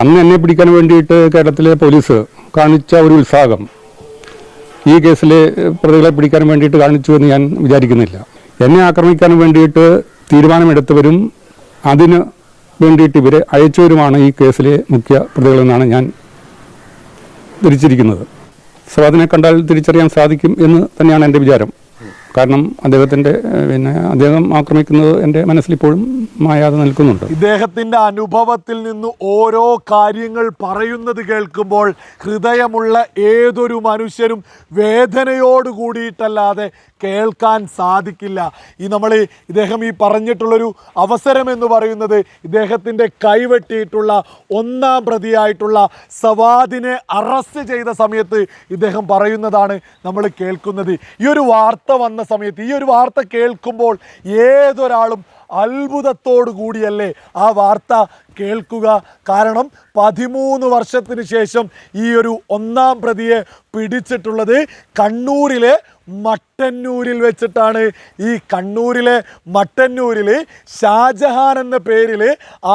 അന്ന് എന്നെ പിടിക്കാൻ വേണ്ടിയിട്ട് കേരളത്തിലെ പോലീസ് കാണിച്ച ഒരു ഉത്സാഹം ഈ കേസിലെ പ്രതികളെ പിടിക്കാൻ വേണ്ടിയിട്ട് കാണിച്ചു എന്ന് ഞാൻ വിചാരിക്കുന്നില്ല. എന്നെ ആക്രമിക്കാൻ വേണ്ടിയിട്ട് തീരുമാനമെടുത്തവരും അതിന് വേണ്ടിയിട്ട് ഇവരെ അയച്ചവരുമാണ് ഈ കേസിലെ മുഖ്യ പ്രതികളെന്നാണ് ഞാൻ തിരിച്ചിരിക്കുന്നത് സ്വാദിനെ കണ്ടാൽ തിരിച്ചറിയാൻ സാധിക്കും എന്ന് തന്നെയാണ് എന്റെ വിചാരം. കാരണം അദ്ദേഹത്തിന്റെ പിന്നെ അദ്ദേഹം ആക്രമിക്കുന്നത് എന്റെ മനസ്സിലിപ്പോഴും മായാതെ നിൽക്കുന്നുണ്ട്. ഇദ്ദേഹത്തിന്റെ അനുഭവത്തിൽ നിന്ന് ഓരോ കാര്യങ്ങൾ പറയുന്നത് കേൾക്കുമ്പോൾ ഹൃദയമുള്ള ഏതൊരു മനുഷ്യരും വേദനയോട് കൂടിയിട്ടല്ലാതെ കേൾക്കാൻ സാധിക്കില്ല. ഈ നമ്മൾ ഇദ്ദേഹം ഈ പറഞ്ഞിട്ടുള്ളൊരു അവസരം എന്ന് പറയുന്നത് ഇദ്ദേഹത്തിന്റെ കൈവെട്ടിയിട്ടുള്ള ഒന്നാം പ്രതിയായിട്ടുള്ള സവാദിനെ അറസ്റ്റ് ചെയ്ത സമയത്ത് ഇദ്ദേഹം പറയുന്നതാണ് നമ്മൾ കേൾക്കുന്നത്. ഈ ഒരു വാർത്ത വന്ന സമയത്ത് ഈ ഒരു വാർത്ത കേൾക്കുമ്പോൾ ഏതൊരാളും അത്ഭുതത്തോടു കൂടിയല്ലേ ആ വാർത്ത കേൾക്കുക. കാരണം പതിമൂന്ന് വർഷത്തിന് ശേഷം ഈ ഒരു ഒന്നാം പ്രതിയെ പിടിച്ചിട്ടുള്ളത് കണ്ണൂരിലെ മട്ടന്നൂരിൽ വെച്ചിട്ടാണ്. ഈ കണ്ണൂരിലെ മട്ടന്നൂരിൽ ഷാജഹാൻ എന്ന പേരിൽ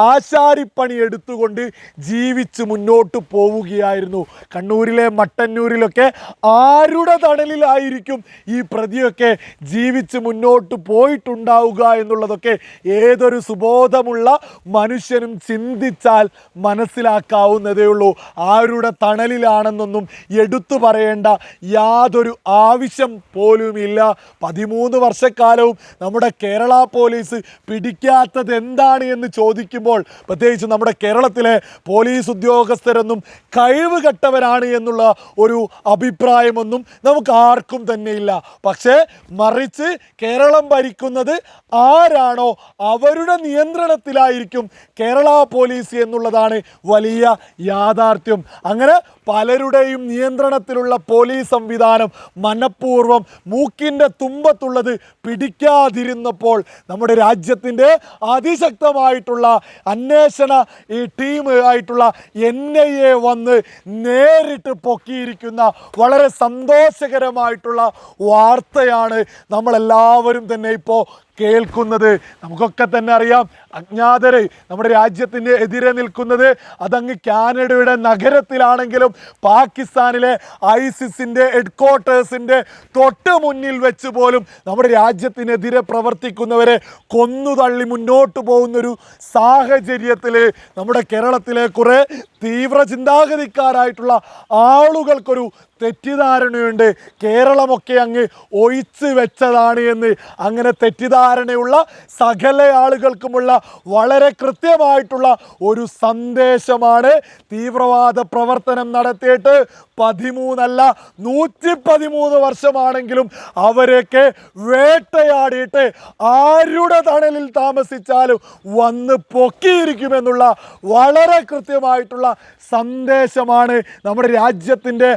ആശാരിപ്പണി എടുത്തുകൊണ്ട് ജീവിച്ച് മുന്നോട്ട് പോവുകയായിരുന്നു. കണ്ണൂരിലെ മട്ടന്നൂരിലൊക്കെ ആരുടെ തണലിലായിരിക്കും ഈ പ്രതിയൊക്കെ ജീവിച്ച് മുന്നോട്ട് പോയിട്ടുണ്ടാവുക എന്നുള്ളതൊക്കെ ഏതൊരു സുബോധമുള്ള മനുഷ്യനും ചിന്തിച്ചാൽ മനസ്സിലാക്കാവുന്നതേ ഉള്ളൂ. ആരുടെ തണലിലാണെന്നൊന്നും എടുത്തു പറയേണ്ട യാതൊരു ആവശ്യം പോലുമില്ല. പതിമൂന്ന് വർഷക്കാലവും നമ്മുടെ കേരള പോലീസ് പിടിക്കാത്തത് എന്താണ് എന്ന് ചോദിക്കുമ്പോൾ പ്രത്യേകിച്ച് നമ്മുടെ കേരളത്തിലെ പോലീസ് ഉദ്യോഗസ്ഥരൊന്നും കഴിവ് കെട്ടവരാണ് എന്നുള്ള ഒരു അഭിപ്രായമൊന്നും നമുക്ക് ആർക്കും തന്നെയില്ല. പക്ഷേ മറിച്ച് കേരളം ഭരിക്കുന്നത് ആരാണോ അവരുടെ നിയന്ത്രണത്തിലായിരിക്കും കേരള പോലീസ് എന്നുള്ളതാണ് വലിയ യാഥാർത്ഥ്യം. അങ്ങനെ പലരുടെയും നിയന്ത്രണത്തിലുള്ള പോലീസ് സംവിധാനം മനഃപൂർവം മൂക്കിന്റെ തുമ്പത്തുള്ളത് പിടിക്കാതിരുന്നപ്പോൾ നമ്മുടെ രാജ്യത്തിന്റെ അതിശക്തമായിട്ടുള്ള അന്വേഷണ ഈ ടീം ആയിട്ടുള്ള എൻ ഐ എ വന്ന് നേരിട്ട് പൊക്കിയിരിക്കുന്ന വളരെ സന്തോഷകരമായിട്ടുള്ള വാർത്തയാണ് നമ്മളെല്ലാവരും തന്നെ ഇപ്പോൾ കേൾക്കുന്നത്. നമുക്കൊക്കെ തന്നെ അറിയാം. അജ്ഞാതര് നമ്മുടെ രാജ്യത്തിന് എതിരെ നിൽക്കുന്നത് അതങ്ങ് കാനഡയുടെ നഗരത്തിലാണെങ്കിലും പാകിസ്ഥാനിലെ ഐസിസിന്റെ ഹെഡ്ക്വാർട്ടേഴ്സിന്റെ തൊട്ട് മുന്നിൽ വെച്ച് പോലും നമ്മുടെ രാജ്യത്തിനെതിരെ പ്രവർത്തിക്കുന്നവരെ കൊന്നുതള്ളി മുന്നോട്ട് പോകുന്നൊരു സാഹചര്യത്തിൽ നമ്മുടെ കേരളത്തിലെ കുറേ തീവ്ര ചിന്താഗതിക്കാരായിട്ടുള്ള ആളുകൾക്കൊരു തെറ്റിദ്ധാരണയുണ്ട്. കേരളമൊക്കെ അങ്ങ് ഒഴിച്ച് വെച്ചതാണ് എന്ന്. അങ്ങനെ തെറ്റിദ്ധാരണയുള്ള സകല ആളുകൾക്കുമുള്ള വളരെ കൃത്യമായിട്ടുള്ള ഒരു സന്ദേശമാണ് തീവ്രവാദ പ്രവർത്തനം നടത്തിയിട്ട് പതിമൂന്നല്ല നൂറ്റി പതിമൂന്ന് വർഷമാണെങ്കിലും അവരെയൊക്കെ വേട്ടയാടിയിട്ട് ആരുടെ തണലിൽ താമസിച്ചാലും വന്ന് പൊക്കിയിരിക്കുമെന്നുള്ള വളരെ കൃത്യമായിട്ടുള്ള സന്ദേശമാണ് നമ്മുടെ രാജ്യത്തിന്റെ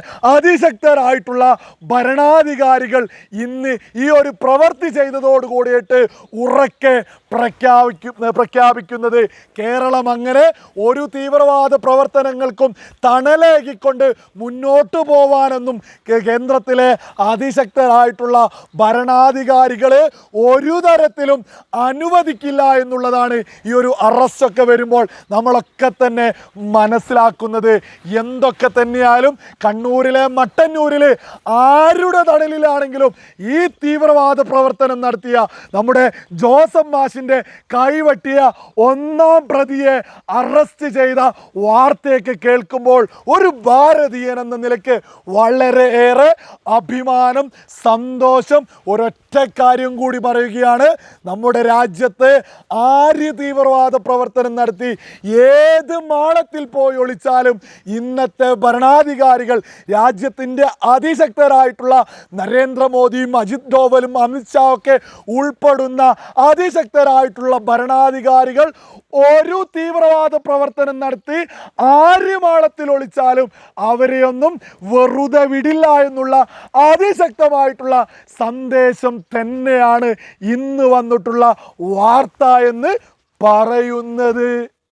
അതിശക്തരായിട്ടുള്ള ഭരണാധികാരികൾ ഇന്ന് ഈ ഒരു പ്രവൃത്തി ചെയ്തതോട് കൂടിയിട്ട് ഉറക്കെ പ്രഖ്യാപിക്കും പ്രഖ്യാപിക്കുന്നത് കേരളം അങ്ങനെ ഒരു തീവ്രവാദ പ്രവർത്തനങ്ങൾക്കും തണലേകിക്കൊണ്ട് മുന്നോട്ട് പോവാനെന്നും കേന്ദ്രത്തിലെ അതിശക്തരായിട്ടുള്ള ഭരണാധികാരികളെ ഒരു തരത്തിലും അനുവദിക്കില്ല എന്നുള്ളതാണ് ഈ ഒരു അറസ്റ്റൊക്കെ വരുമ്പോൾ നമ്മളൊക്കെ തന്നെ മനസ്സിലാക്കുന്നത്. എന്തൊക്കെ തന്നെയാലും കണ്ണൂരിലെ മട്ടന്നൂരിൽ ആരുടെ തണലിലാണെങ്കിലും ഈ തീവ്രവാദ പ്രവർത്തനം നടത്തിയ നമ്മുടെ ജോസഫ് മാഷിന്റെ കൈവട്ടിയ ഒന്നാം പ്രതിയെ അറസ്റ്റ് ചെയ്ത വാർത്തയൊക്കെ കേൾക്കുമ്പോൾ ഒരു ഭാരതീയൻ എന്ന നിലയ്ക്ക് വളരെയേറെ അഭിമാനം സന്തോഷം ഒരൊറ്റ കാര്യം കൂടി പറയുകയാണ്. നമ്മുടെ രാജ്യത്ത് ആര്യ തീവ്രവാദ പ്രവർത്തനം നടത്തി ഏത് മാളത്തിൽ പോയി ഒളിച്ചാലും ഇന്നത്തെ ഭരണാധികാരികൾ രാജ്യത്തിന്റെ അതിശക്തരായിട്ടുള്ള നരേന്ദ്രമോദിയും അജിത് ഡോവലും അമിത്ഷാ ഒക്കെ ഉൾപ്പെടുന്ന അതിശക്തരായിട്ടുള്ള ഭരണാധികാരികൾ ഒരു തീവ്രവാദ പ്രവർത്തനം നടത്തി ആര്യമാളത്തിൽ ഒളിച്ചാലും അവരെയൊന്നും വെറുതെ വിടില്ല എന്നുള്ള അതിശക്തമായിട്ടുള്ള സന്ദേശം തന്നെയാണ് ഇന്ന് വന്നിട്ടുള്ള വാർത്ത എന്ന് പറയുന്നത്.